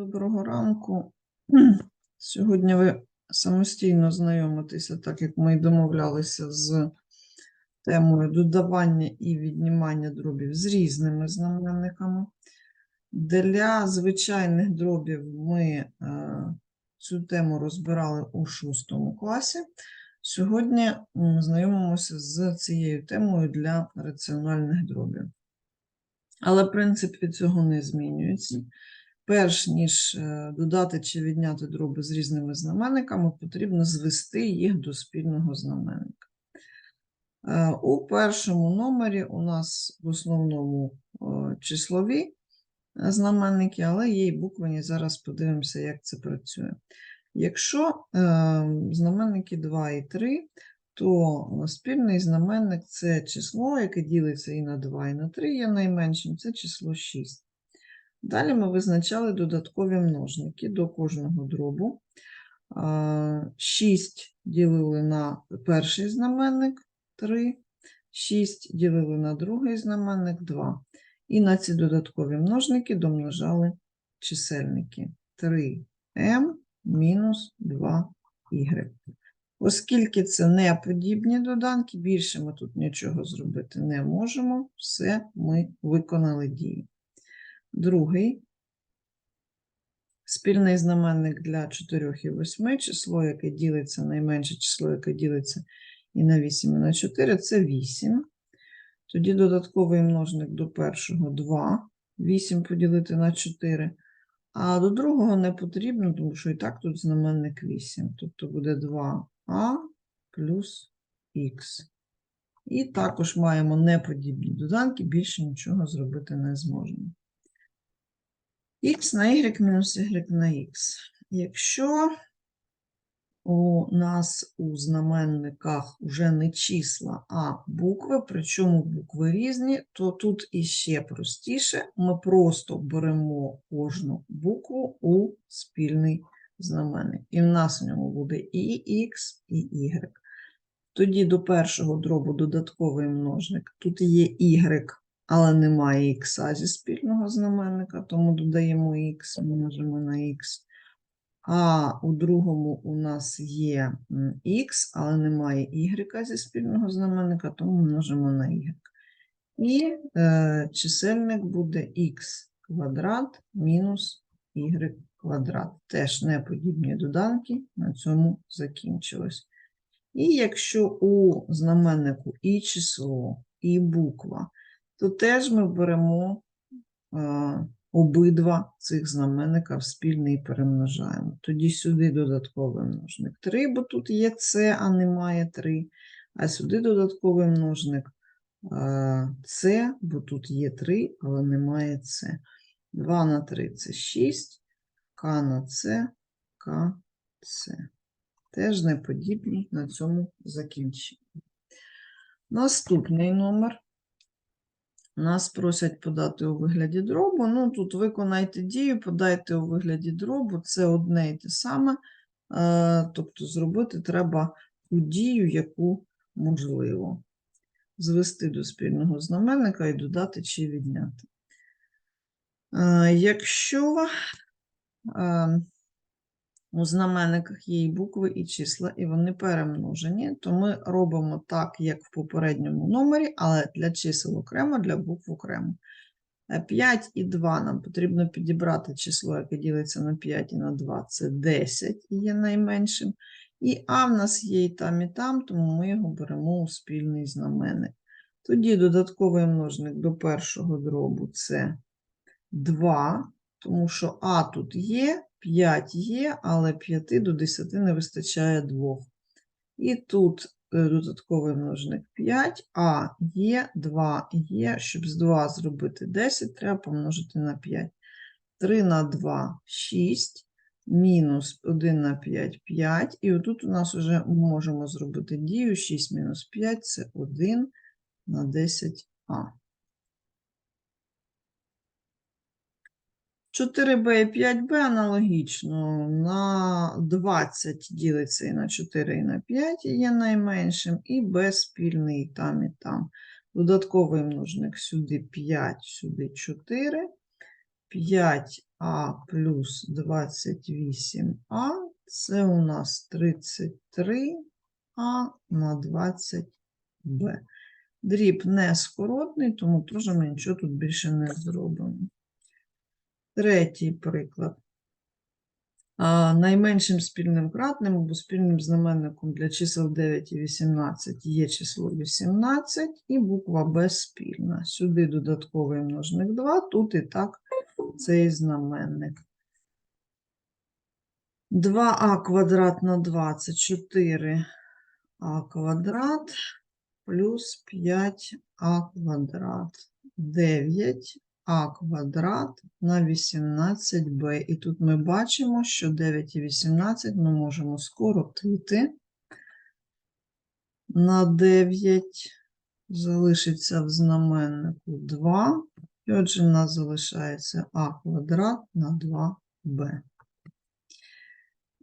Доброго ранку. Сьогодні ви самостійно знайомитеся, так як ми й домовлялися з темою додавання і віднімання дробів з різними знаменниками. Для звичайних дробів ми е, цю тему розбирали у шостому класі. Сьогодні м, знайомимося з цією темою для раціональних дробів. Але принцип від цього не змінюється. Перш ніж е, додати чи відняти дроби з різними знаменниками, потрібно звести їх до спільного знаменника. Е, У першому номері у нас в основному е, числові знаменники, але є і буквені. Зараз подивимося, як це працює. Якщо знаменники 2 і 3, то спільний знаменник це число, яке ділиться і на 2, і на 3 є найменшим, це число 6. Далі ми визначали додаткові множники до кожного дробу. 6 ділили на перший знаменник 3, 6 ділили на другий знаменник 2. І на ці додаткові множники домножали чисельники 3m мінус 2y. Оскільки це не подібні доданки, більше ми тут нічого зробити не можемо, все ми виконали дії. Другий спільний знаменник для 4 і 8, число, яке ділиться, найменше число, яке ділиться і на 8, і на 4, це 8. Тоді додатковий множник до першого 2, 8 поділити на 4. А до другого не потрібно, тому що і так тут знаменник 8. Тобто буде 2а плюс х. І також маємо неподібні доданки, більше нічого зробити не зможемо. Х на y мінус y на х. Якщо у нас у знаменниках вже не числа, а букви, причому букви різні, то тут іще простіше. Ми просто беремо кожну букву у спільний знаменник. І в нас в ньому буде і х, і y. Тоді до першого дробу додатковий множник. Тут є y, але немає х зі спільного знаменника, тому додаємо х, множимо на х. А у другому у нас є х, але немає y зі спільного знаменника, тому множимо на y. І е, чисельник буде х квадрат мінус y квадрат. Теж неподібні доданки, на цьому закінчилось. І якщо у знаменнику і число, і буква, то теж ми беремо е, обидва цих знаменника в спільний і перемножаємо. Тоді сюди додатковий множник 3, бо тут є С, а немає 3. А сюди додатковий множник С, бо тут є 3, але немає С. 2 на 3 це 6, К на С, К, С. Теж неподібні на цьому закінченні. Наступний номер. Нас просять подати у вигляді дробу. Ну, тут виконайте дію, подайте у вигляді дробу, це одне і те саме. Е, Тобто зробити треба ту дію, яку можливо. Звести до спільного знаменника і додати чи відняти. Е, Якщо е, у знаменниках є і букви, і числа, і вони перемножені, то ми робимо так, як в попередньому номері, але для чисел окремо, для букв окремо. 5 і 2 нам потрібно підібрати число, яке ділиться на 5 і на 2, це 10 і є найменшим. І А в нас є і там, і там, тому ми його беремо у спільний знаменник. Тоді додатковий множник до першого дробу це 2, тому що А тут є, 5 є, але 5 до 10 не вистачає 2. І тут е, додатковий множник 5, а є 2 є. Щоб з 2 зробити 10, треба помножити на 5. 3 на 2 – 6, мінус 1 на 5 – 5. І отут у нас вже можемо зробити дію 6 мінус 5 – це 1 на 10а. 4b і 5b аналогічно. На 20 ділиться і на 4, і на 5 є найменшим, і b спільний і там, і там. Додатковий множник сюди 5, сюди 4. 5а плюс 28а це у нас 33а на 20b. Дріб не скоротний, тому теж ми нічого тут більше не зробимо. Третій приклад. Найменшим спільним кратним або спільним знаменником для чисел 9 і 18 є число 18 і буква Б спільна. Сюди додатковий множник 2, тут і так цей знаменник. 2а квадрат на 2 це 4а квадрат плюс 5а квадрат. 9а квадрат на 18b. І тут ми бачимо, що 9 і 18 ми можемо скоротити. На 9 залишиться в знаменнику 2. І отже, в нас залишається а квадрат на 2b.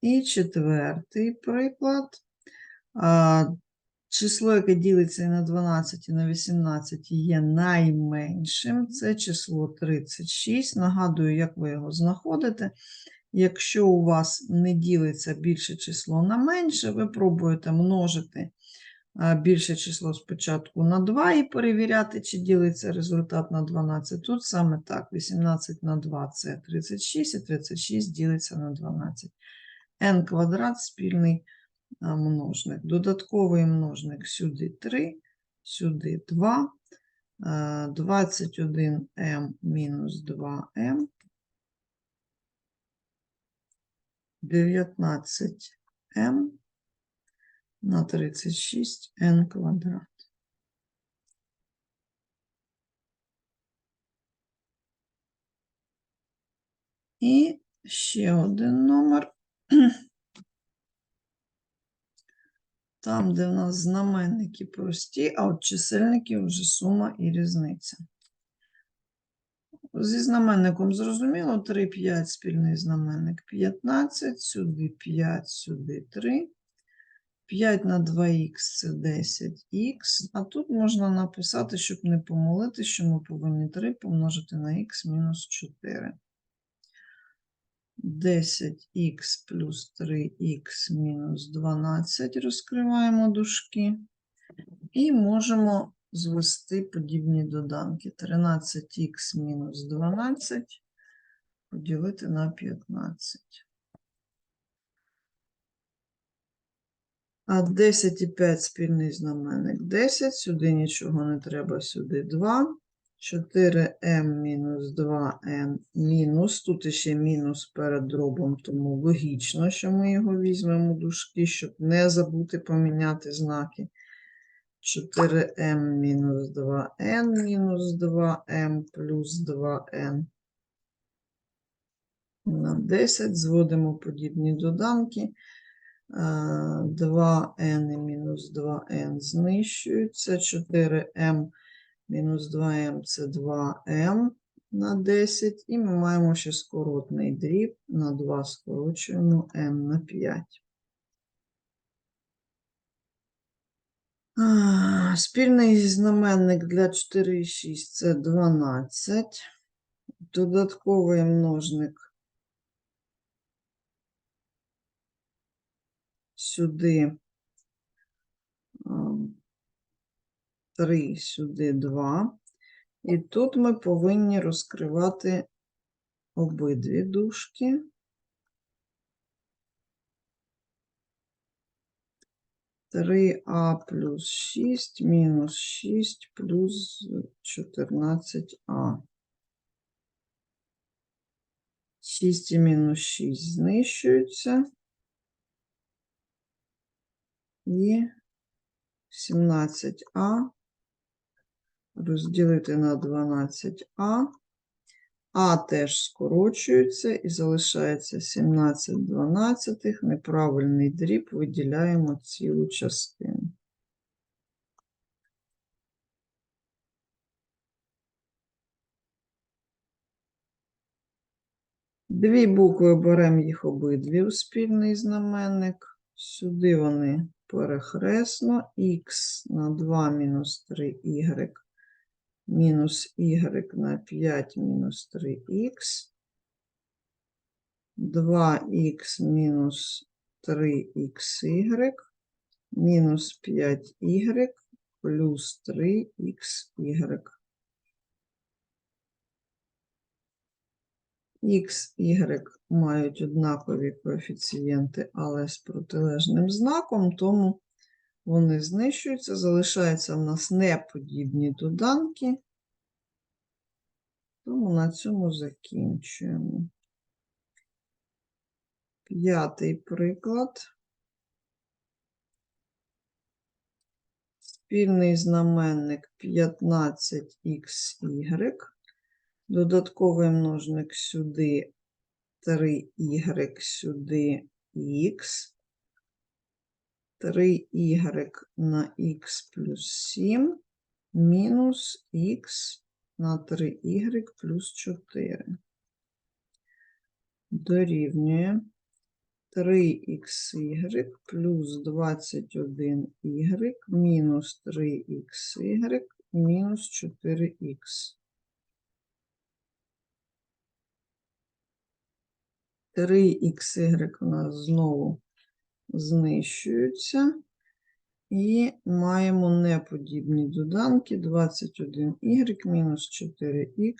І четвертий приклад. Число, яке ділиться на 12 і на 18, є найменшим. Це число 36. Нагадую, як ви його знаходите. Якщо у вас не ділиться більше число на менше, ви пробуєте множити більше число спочатку на 2 і перевіряти, чи ділиться результат на 12. Тут саме так: 18 на 2 це 36, і 36 ділиться на 12. n квадрат спільний множник. Додатковий множник сюди 3, сюди 2, 21m мінус 2m, 19m на 36 n квадрат. І ще один номер. Там, де в нас знаменники прості, а от чисельники вже сума і різниця. Зі знаменником зрозуміло, 3, 5, спільний знаменник 15, сюди 5, сюди 3. 5 на 2х це 10х, а тут можна написати, щоб не помилити, що ми повинні 3 помножити на х мінус 4. 10х плюс 3х мінус 12 розкриваємо дужки. І можемо звести подібні доданки. 13х мінус 12 поділити на 15. А 10 і 5 спільний знаменник 10, сюди нічого не треба, сюди 2. 4m мінус 2n мінус, тут ще мінус перед дробом, тому логічно, що ми його візьмемо у дужки, щоб не забути поміняти знаки. 4m мінус 2n мінус 2m плюс 2n. На 10 зводимо подібні доданки. 2n і мінус 2n знищуються, 4m Мінус 2m це 2m на 10, і ми маємо ще скоротний дріб на 2 скорочуємо m на 5. Спільний знаменник для 4 і 6 це 12. Додатковий множник сюди 3, сюди 2. І тут ми повинні розкривати обидві дужки. Три А плюс 6 мінус 6 плюс 14А. 6 і мінус 6 знищуються. І 17А розділити на 12а. А теж скорочується і залишається 17 дванадцятих. Неправильний дріб виділяємо цілу частину. Дві букви беремо їх обидві у спільний знаменник. Сюди вони перехресно. Х на 2 мінус 3y мінус y на 5 мінус 3х, 2х мінус 3xy, мінус 5y плюс 3xy. X, Y мають однакові коефіцієнти, але з протилежним знаком, тому вони знищуються. Залишаються в нас неподібні доданки. Тому на цьому закінчуємо. П'ятий приклад. Спільний знаменник 15xy. Додатковий множник сюди 3y сюди х. 3y на х плюс 7 мінус х на 3y плюс 4. Дорівнює 3xy плюс 21y мінус 3xy мінус 4х. 3xy у нас знову знищуються. І маємо неподібні доданки 21y мінус 4х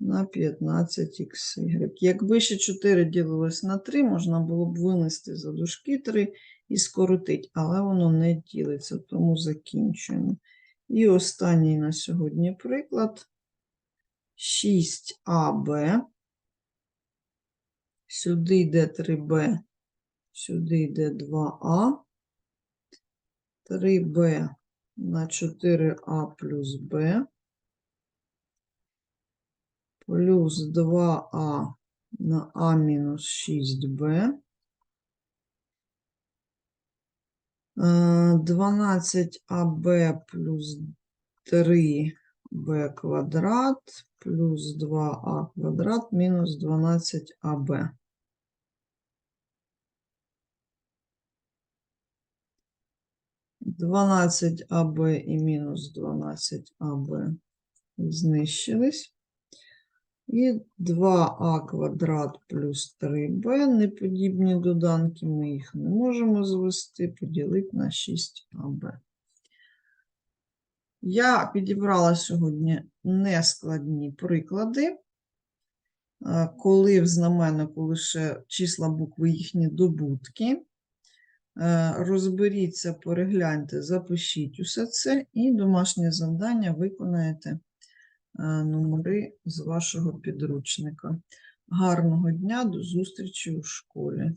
на 15xy. Якби ще 4 ділилось на 3, можна було б винести за дужки 3 і скоротити, але воно не ділиться, тому закінчуємо. І останній на сьогодні приклад 6аб. Сюди йде 3b, сюди йде 2а. 3b на 4а плюс b плюс 2а на а мінус 6b. 12аб плюс 3b квадрат плюс 2а квадрат мінус 12аб. Дванадцять АБ і мінус 12 АБ знищились. І 2а квадрат плюс 3b неподібні доданки, ми їх не можемо звести, поділити на 6аб. Я підібрала сьогодні нескладні приклади, е, коли в знаменнику лише числа букви їхні добутки. Е, Розберіться, перегляньте, запишіть усе це і домашнє завдання виконаєте е, номери з вашого підручника. Гарного дня, до зустрічі у школі.